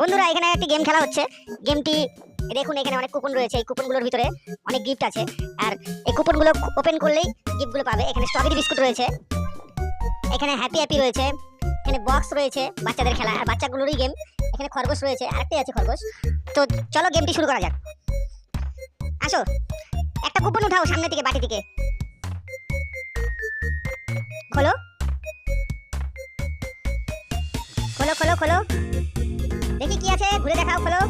বন্ধুরা, এখানে একটি গেম খেলা হচ্ছে। গেমটি দেখুন, এখানে অনেক কুপন রয়েছে। এই কুপনগুলোর ভিতরে অনেক গিফট আছে। আর এই কুপনগুলো ওপেন করলেই গিফটগুলো পাবে। এখানে স্ট্রবেরি বিস্কুট রয়েছে। এখানে হ্যাপি হ্যাপি রয়েছে। এখানে বক্স রয়েছে বাচ্চাদের খেলা। আর বাচ্চাগুলোরই গেম এখানে খরগোশ রয়েছে। আরেকটাই আছে খরগোশ। তো চলো গেমটি শুরু করা যাক। আসো। একটা কুপন উঠাও সামনে থেকে, বাটি থেকে। খোলো। খোলো খোলো খোলো। ঘুরে দেখাও খোলো।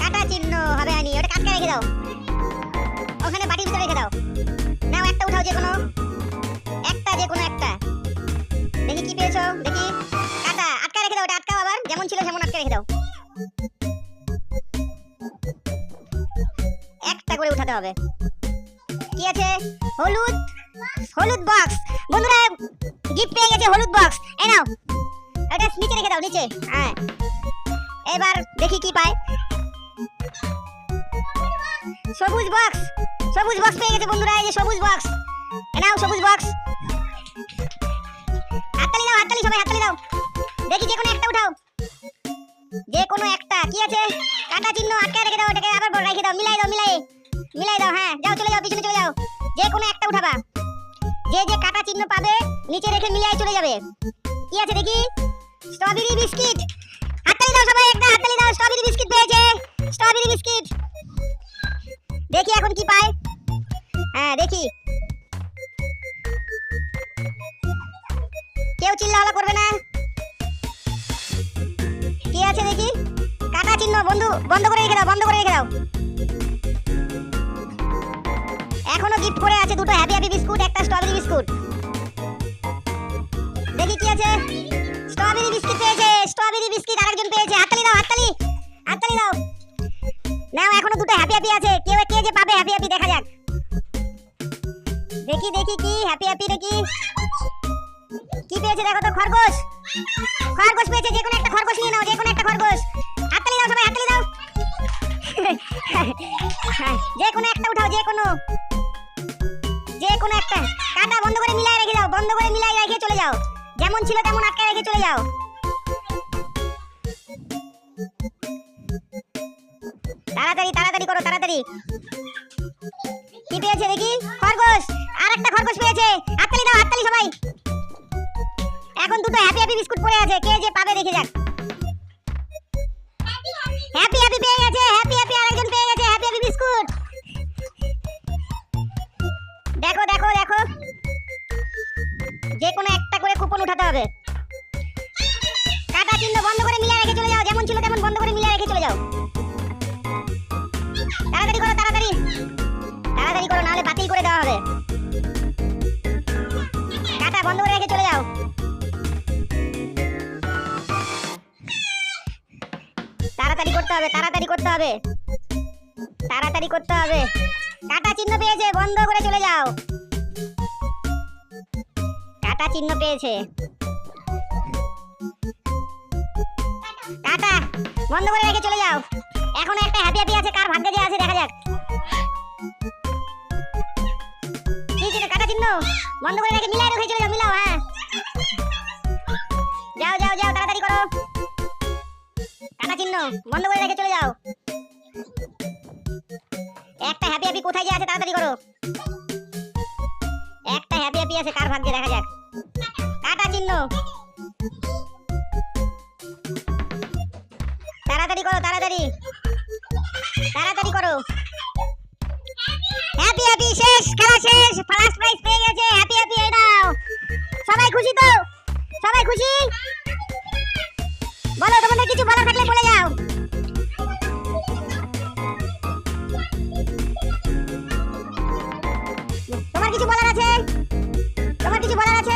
কাটা চিহ্ন হবে আনি, ওটা কাটকে রেখে দাও। ওখানে বাটির ভিতরে রেখে দাও। নাও একটা, উঠাও যে কোনো। একটা যে কোনো একটা। দেখি কি পেয়েছ, দেখি। কাটা আটকা রেখে দাও, ওটা আটকাও আবার। যেমন ছিল সেমন আটকে রেখে দাও। একটা করে উঠাতে হবে। কি আছে? হলুদ? হলুদ বক্স বন্ধুরা গিফট পেয়ে গেছে হলুদ বক্স এই নাও। এটা নিচে রেখে দাও, নিচে। হ্যাঁ। এবার দেখি কি পায়। সবুজ বক্স সবুজ বক্স পেয়ে গেছে বন্ধুরা, এই যে সবুজ বক্স নাও সবুজ বক্স হাততালি দাও, হাততালি, সবাই হাততালি দাও। দেখি যে কোনো একটা উঠাও। যে কোনো একটা, কি আছে? কাটা চিহ্ন আটকে রেখে দাও, ওটাকে আবার বড় রেখে দাও, মিলাই দাও, মিলাই। মিলাই দাও হ্যাঁ যাও, চলে যাও, পিছনে চলে যাও। যে কোনো একটা উঠাবা। যে যে কাটা চিহ্ন পাবে, নিচে রেখে মিলাই চলে যাবে। কি আছে দেখি? স্ট্রবেরি বিস্কিট স্ট্রবেরি বিস্কিট পেয়েছে। Strawberry biscuit. দেখি এখন কি পায়। হ্যাঁ দেখি। কেউ চিল্লাহলা করবে না। কি আছে দেখি? কাটা চিহ্ন, বন্ধু, বন্ধ করে রেখে দাও, বন্ধ করে রেখে দাও। এখনও গিফট করে আছে দুটো হ্যাপি হ্যাপি বিস্কুট একটা নাও হ্যাপি হ্যাপি আছে। কেউ কে যে পাবে হ্যাপি হ্যাপি দেখা যাক। দেখি দেখি কি হ্যাপি হ্যাপি দেখি। কি পেয়েছে দেখো তো, খরগোশ। খরগোশ পেয়েছে, যে কোনো একটা খরগোশ নিয়ে নাও, যে কোনো একটা খরগোশ। হাততালি দাও সবাই, হাততালি দাও। যে কোনো একটা উঠাও, যে কোনো। যে কোনো একটা। কাটা বন্ধ করে মিলাই রেখে দাও, বন্ধ করে মিলাই রেখে চলে যাও। যেমন ছিল তেমন আটকে রেখে চলে যাও। তাড়াতাড়ি করো, তাড়াতাড়ি। কি পেয়েছে দেখি? খরগোশ! আর একটা খরগোশ পেয়েছে। হাততালি দাও, হাততালি সবাই। এখন দুটো হ্যাপি হ্যাপি বিস্কুট পড়ে আছে, কে যে পাবে দেখে যাক। হ্যাপি হ্যাপি পেয়ে গেছে হ্যাপি হ্যাপি আরেকজন পেয়ে গেছে হ্যাপি হ্যাপি বিস্কুট। দেখো দেখো দেখো। যে কোনো একটা করে কুপন উঠাতে হবে। কাটা চিহ্ন বন্ধ করে মিলিয়ে রেখে চলে যাও, যেমন ছিল তেমন বন্ধ করে মিলিয়ে রেখে চলে যাও। তাড়াতাড়ি করো, তাড়াতাড়ি। তাড়াতাড়ি করো, নাহলে বাতিল করে দেওয়া হবে। কাটা বন্ধ করে রেখে চলে যাও। তাড়াতাড়ি করতে হবে, তাড়াতাড়ি করতে হবে। তাড়াতাড়ি করতে হবে। কাটা চিহ্ন পেয়েছে, বন্ধ করে চলে যাও। কাটা চিহ্ন পেয়েছে। কাটা বন্ধ করে রেখে চলে যাও। এখন একটা হ্যাপি হ্যাপি আছে, কার ভাগ্যে আছে, দেখা যাক। বন্ধ করে রেখে মিলাই রেখে চলে যাও, মিলাও হ্যাঁ। যাও যাও যাও, তাড়াতাড়ি করো। কাটা চিহ্ন, বন্ধ করে রেখে চলে যাও। একটা হ্যাপি হ্যাপি কোথায় যে আছে, তাড়াতাড়ি করো। একটা হ্যাপি হ্যাপি আছে, কার ভাগ্যে, দেখা যাক। কাটা চিহ্ন। শেষ, খেলা শেষ। ফার্স্ট প্রাইজ পেয়ে গেছে। হ্যাপি হ্যাপি এই সবাই খুশি তো? সবাই খুশি? বলো, তোমাদের কিছু বলার থাকলে বলে যাও। তোমার কিছু বলার আছে? তোমার কিছু বলার আছে?